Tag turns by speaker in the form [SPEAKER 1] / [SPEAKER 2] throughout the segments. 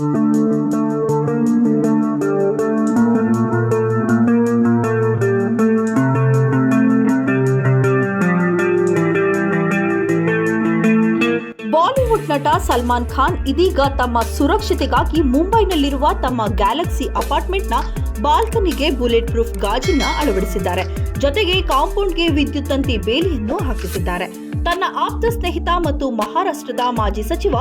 [SPEAKER 1] Bollywood ನಟ ಸಲ್ಮಾನ್ ಖಾನ್ ಇದೀಗ ತಮ್ಮ ಸುರಕ್ಷತೆಗಾಗಿ ಮುಂಬೈನಲ್ಲಿರುವ ತಮ್ಮ ಗ್ಯಾಲಕ್ಸಿ ಅಪಾರ್ಟ್ಮೆಂಟ್ನ ಬಾಲ್ಕನಿಗೆ ಬುಲೆಟ್ ಪ್ರೂಫ್ ಗಾಜಿನ ಅಳವಡಿಸಿದ್ದಾರೆ. ಜೊತೆಗೆ ಕಾಂಪೌಂಡ್ಗೆ ವಿದ್ಯುತ್ ತಂತಿ ಬೇಲಿಯನ್ನು ಹಾಕಿಸಿದ್ದಾರೆ. ತನ್ನ ಆಪ್ತ ಸ್ನೇಹಿತ ಮತ್ತು ಮಹಾರಾಷ್ಟ್ರದ ಮಾಜಿ ಸಚಿವ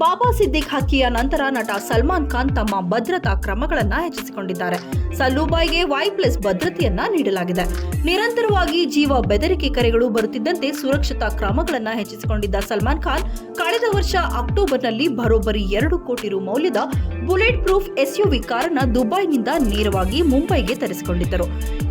[SPEAKER 1] ಬಾಬಾ ಸಿದ್ದಿಕ್ ಹಕ್ಕಿಯ ನಂತರ ನಟ ಸಲ್ಮಾನ್ ಖಾನ್ ತಮ್ಮ ಭದ್ರತಾ ಕ್ರಮಗಳನ್ನು ಹೆಚ್ಚಿಸಿಕೊಂಡಿದ್ದಾರೆ. ಸಲ್ಲೂಬಾಯ್ಗೆ ವೈ ಪ್ಲಸ್ ಭದ್ರತೆಯನ್ನ ನೀಡಲಾಗಿದೆ. ನಿರಂತರವಾಗಿ ಜೀವ ಬೆದರಿಕೆ ಕರೆಗಳು ಬರುತ್ತಿದ್ದಂತೆ ಸುರಕ್ಷತಾ ಕ್ರಮಗಳನ್ನು ಹೆಚ್ಚಿಸಿಕೊಂಡಿದ್ದ ಸಲ್ಮಾನ್ ಖಾನ್, ಕಳೆದ ವರ್ಷ ಅಕ್ಟೋಬರ್ನಲ್ಲಿ ಬರೋಬ್ಬರಿ ಎರಡು ಕೋಟಿ ರು ಮೌಲ್ಯದ ಬುಲೆಟ್ ಪ್ರೂಫ್ ಎಸ್ಯುವಿ ಕಾರನ್ನ ದುಬೈನಿಂದ ನೇರವಾಗಿ ಮುಂಬೈಗೆ ತರಿಸಿಕೊಂಡಿದ್ದರು.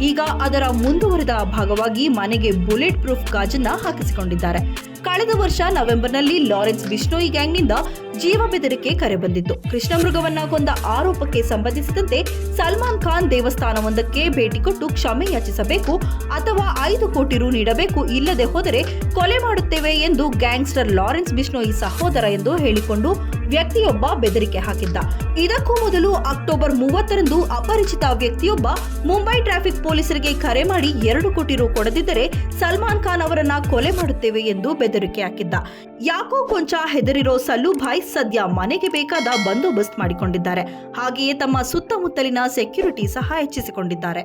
[SPEAKER 1] ಈಗ ಅದರ ಮುಂದುವರೆದ ಭಾಗವಾಗಿ ಮನೆಗೆ ಬುಲೆಟ್ ಪ್ರೂಫ್ ಗಾಜನ್ನ ಹಾಕಿಸಿಕೊಂಡಿದ್ದಾರೆ. ಕಳೆದ ವರ್ಷ ನವೆಂಬರ್ನಲ್ಲಿ ಲಾರೆನ್ಸ್ ಬಿಷ್ಣೋಯಿ ಗ್ಯಾಂಗ್ನಿಂದ ಜೀವ ಬೆದರಿಕೆ ಕರೆ ಬಂದಿತ್ತು. ಕೃಷ್ಣ ಮೃಗವನ್ನ ಕೊಂದ ಆರೋಪಕ್ಕೆ ಸಂಬಂಧಿಸಿದಂತೆ ಸಲ್ಮಾನ್ ಖಾನ್ ದೇವಸ್ಥಾನವೊಂದಕ್ಕೆ ಭೇಟಿ ಕೊಟ್ಟು ಕ್ಷಮೆ ಯಾಚಿಸಬೇಕು ಅಥವಾ ಐದು ಕೋಟಿ ರು ನೀಡಬೇಕು ಇಲ್ಲದೆ ಹೋದರೆ ಕೊಲೆ ಮಾಡುತ್ತೇವೆ ಎಂದು ಗ್ಯಾಂಗ್ಸ್ಟರ್ ಲಾರೆನ್ಸ್ ಬಿಷ್ಣೋಯಿ ಸಹೋದರ ಎಂದು ಹೇಳಿಕೊಂಡು ವ್ಯಕ್ತಿಯೊಬ್ಬ ಬೆದರಿಕೆ ಹಾಕಿದ್ದ. ಇದಕ್ಕೂ ಮೊದಲು ಅಕ್ಟೋಬರ್ ಮೂವತ್ತರಂದು ಅಪರಿಚಿತ ವ್ಯಕ್ತಿಯೊಬ್ಬ ಮುಂಬೈ ಟ್ರಾಫಿಕ್ ಪೊಲೀಸರಿಗೆ ಕರೆ ಮಾಡಿ ಎರಡು ಕೋಟಿ ರು ಕೊಡದಿದ್ದರೆ ಸಲ್ಮಾನ್ ಖಾನ್ ಅವರನ್ನ ಕೊಲೆ ಮಾಡುತ್ತೇವೆ ಎಂದು ಬೆದರಿಕೆ ಹಾಕಿದ್ದ. ಯಾಕೋ ಕೊಂಚ ಹೆದರಿರೋ ಸಲ್ಲುಭಾಯ್ ಸದ್ಯ ಮನೆಗೆ ಬೇಕಾದ ಬಂದೋಬಸ್ತ್ ಮಾಡಿಕೊಂಡಿದ್ದಾರೆ. ಹಾಗೆಯೇ ತಮ್ಮ ಸುತ್ತಮುತ್ತಲಿನ ಸೆಕ್ಯೂರಿಟಿ ಸಹ ಹೆಚ್ಚಿಸಿಕೊಂಡಿದ್ದಾರೆ.